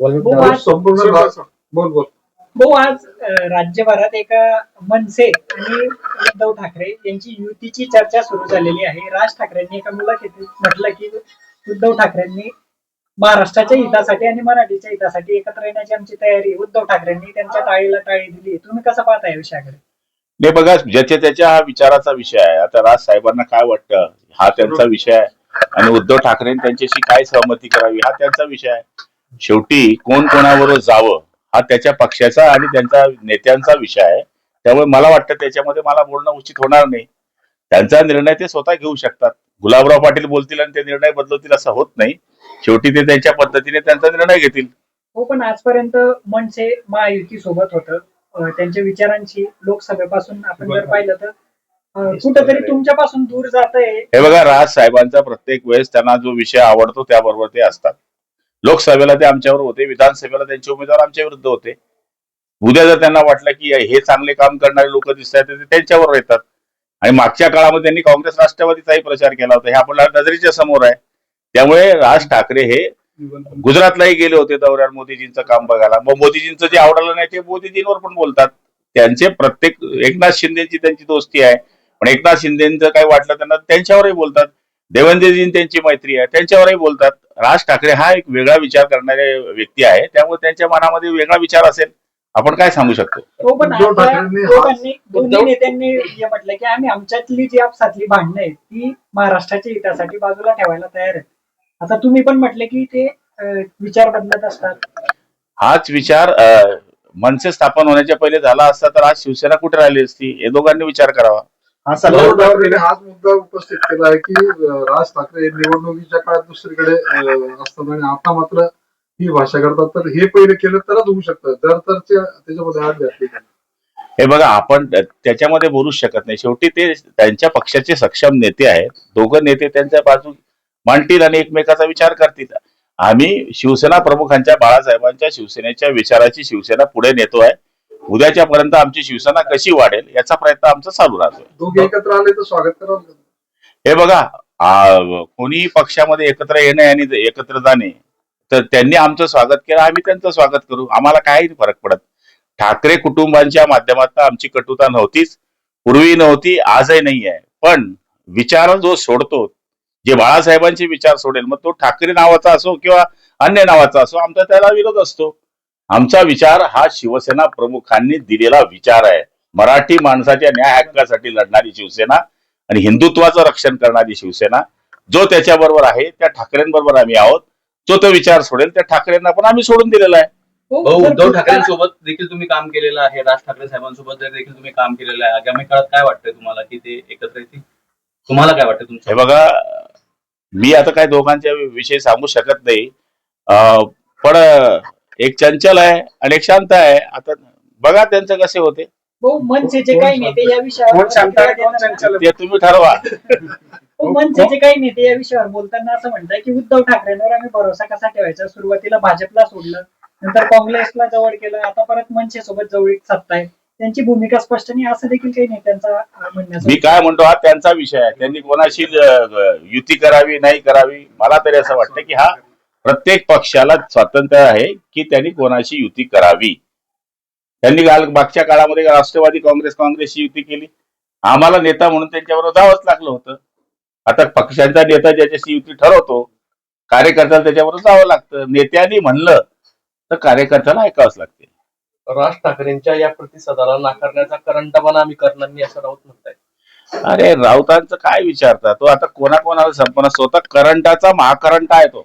भाऊ, आज- संपूर्ण रा- बोल. बोल भाऊ आज अं, राज्यभरात एका मनसे आणि उद्धव ठाकरे यांची युतीची चर्चा सुरू झालेली आहे. राज ठाकरेंनी एका मुलाखतीत म्हटलं की उद्धव ठाकरेंनी महाराष्ट्राच्या हितासाठी आणि मराठीच्या हितासाठी एकत्र येण्याची आमची तयारी. आहे. उद्धव ठाकरेंनी त्यांच्या टाळीला टाळी दिली. तुम्ही कसं पाहता या विषयाकडे? नाही बघा ज्याच्या त्याच्या हा विचाराचा विषय आहे. आता राज साहेबांना काय वाटतं? हा त्यांचा विषय आहे. आणि उद्धव ठाकरे त्यांच्याशी काय सहमती करावी? हा त्यांचा विषय आहे. शेवटी कोण कोणाबरोबर जावं हा त्याच्या पक्षाचा आणि त्यांच्या नेत्यांचा विषय आहे. त्यामुळे मला वाटतं त्याच्यामध्ये मला बोलणं उचित होणार नाही. त्यांचा निर्णय ते स्वतः घेऊ शकतात. गुलाबराव पाटील बोलतील आणि ते निर्णय बदलवतील असं होत नाही. शेवटी ते त्यांच्या पद्धतीने त्यांचा निर्णय घेतील. हो पण आजपर्यंत मनसे महायुती सोबत होतं त्यांच्या विचारांची लोकसभेपासून आपण जर पाहिलं तर कुठंतरी तुमच्यापासून दूर जात आहे हे बघा राज साहेबांचा प्रत्येक वेळेस त्यांना जो विषय आवडतो त्याबरोबर ते असतात. लोकसभेला ते आमच्यावर होते विधानसभेला त्यांचे उमेदवार आमच्या विरुद्ध होते. उद्या जर त्यांना वाटलं की हे चांगले काम करणारे लोक दिसत आहेत ते त्यांच्यावर येतात. आणि मागच्या काळामध्ये त्यांनी काँग्रेस राष्ट्रवादीचाही प्रचार केला होता. हे आपल्या नजरेच्या समोर आहे. त्यामुळे राज ठाकरे हे गुजरातलाही गेले होते दौऱ्यावर मोदीजींचं काम बघायला. मग मोदीजींचं जे आवडलं नाही ते मोदीजींवर पण बोलतात. त्यांचे प्रत्येक एकनाथ शिंदेची त्यांची दोस्ती आहे. पण एकनाथ शिंदेचं काही वाटलं त्यांना त्यांच्यावरही बोलतात. देवेंद्रजी त्यांची मैत्री आहे. त्यांच्यावरही बोलतात. राज ठाकरे हा एक वेगळा विचार करणारे व्यक्ती आहे. त्यामुळे त्यांच्या मनामध्ये वेगळा विचार असेल आपण काय सांगू शकतो? हो हा- दोन्ही नेत्यांनी हे म्हटलं की आम्ही आमच्यातली जी आपसातली भांडणं आहेत ती महाराष्ट्राच्या हितासाठी बाजूला ठेवायला तयार आहेत. आता तुम्ही पण म्हटले की ते विचार बदलत असतात. हाच विचार मनसे स्थापन होण्याच्या पहिले झाला असता तर आज शिवसेना कुठे राहिली असती? हे दोघांनी विचार करावा. हा उद्धव ठाकरेंनी हाच मुद्दा उपस्थित केला आहे की अं, राज ठाकरे हे निवडणुकीच्या काळात दुसरीकडे अं, असतात आणि आता मात्र ही भाषा करतात. तर हे पहिले केलं तरच होऊ शकतं. जर तर ते- त्याच्यामध्ये आठ घातली हे बघा आपण त्या- त्याच्यामध्ये बोलूच शकत नाही. शेवटी ते त्यांच्या पक्षाचे सक्षम नेते आहेत. दोघं नेते त्यांच्या बाजू मांडतील आणि एकमेकाचा विचार करतील. आम्ही शिवसेना प्रमुखांच्या बाळासाहेबांच्या शिवसेनेच्या विचाराची शिवसेना पुढे नेतोय उद्याच्या पर्यंत आमची शिवसेना कशी वाढेल याचा प्रयत्न आमचा चालू राहतोय. दोघे एकत्र आले तर स्वागत करावं हे बघा आ, कोणी पक्षामध्ये एकत्र येणे आणि एकत्र जाणे तर त्यांनी आमचं स्वागत केलं आम्ही त्यांचं स्वागत करू. आम्हाला काही फरक पडत. ठाकरे कुटुंबांच्या माध्यमातून आमची कटुता नव्हतीच पूर्वी नव्हती आजही नाही आहे. पण विचार जो सोडतो जे बाळासाहेबांचे विचार सोडेल मग तो ठाकरे नावाचा असो किंवा अन्य नावाचा असो आमचा त्याला विरोध असतो. आमचा विचार हा शिवसेना प्रमुखांनी दिलेला विचार आहे. मराठी माणसाच्या न्याय हक्कासाठी लढणारी शिवसेना आणि हिंदुत्वाचं रक्षण करणारी शिवसेना जो त्याच्याबरोबर आहे त्या ठाकरेंबरोबर आम्ही आहोत. जो तो विचार सोडेल त्या ठाकरेंना पण आम्ही सोडून दिलेला आहे. हो, तर उद्धव ठाकरेंसोबत देखील तुम्ही काम केलेलं आहे. राज ठाकरे साहेबांसोबत देखील तुम्ही काम केलेलं आहे. आगामी काळात काय वाटतंय तुम्हाला की ते एकत्र येतील? तुम्हाला काय वाटतं हे तुमचं बघा मी आता काय दोघांच्या विषयी सांगू शकत नाही. अं, पण एक चंचल आहे आणि एक शांत आहे. आता बघा त्यांचं कसे होते. मनसेचे काही नेते या विषयावर कोण शांत आहे, प्रतिक्रिया कोण देताना- चंचल ते तुम्ही ठरवा. मनसेचे काही नेते या विषयावर बोलताना असं म्हणतात की उद्धव ठाकरेंवर आम्ही भरोसा कसा ठेवायचा? सुरुवातीला भाजपला सोडलं नंतर काँग्रेसला जवळ केलं आता परत मनसे सोबत जवळीक आहे. त्यांची भूमिका स्पष्ट नाही असं देखील काही नेत्यांचा अं, म्हणण्याचा. मी काय म्हणतो हा त्यांचा विषय आहे. त्यांनी कोणाशी अं, युती करावी नाही करावी मला तरी असं वाटतं की हा प्रत्येक पक्षाला स्वातंत्र्य आहे की त्यांनी कोणाशी युती करावी. त्यांनी काल मागच्या काळामध्ये राष्ट्रवादी काँग्रेस काँग्रेसची युती केली. आम्हाला नेता म्हणून त्यांच्याबरोबर जावंच लागलं होतं. आता पक्षांचा नेता ज्याच्याशी युती ठरवतो कार्यकर्त्याला त्याच्याबरोबर जावं लागतं. नेत्यांनी म्हणलं तर कार्यकर्त्याला ऐकावंच लागते. राज ठाकरेंच्या या प्रतिसादाला नाकारण्याचा करंटपणा आम्ही करणार नाही असं राऊत म्हणताय अरे राऊतांचं काय विचारता? तो आता कोणाकोणाला संपन्न स्वतः करंटाचा महाकरंट आहे तो.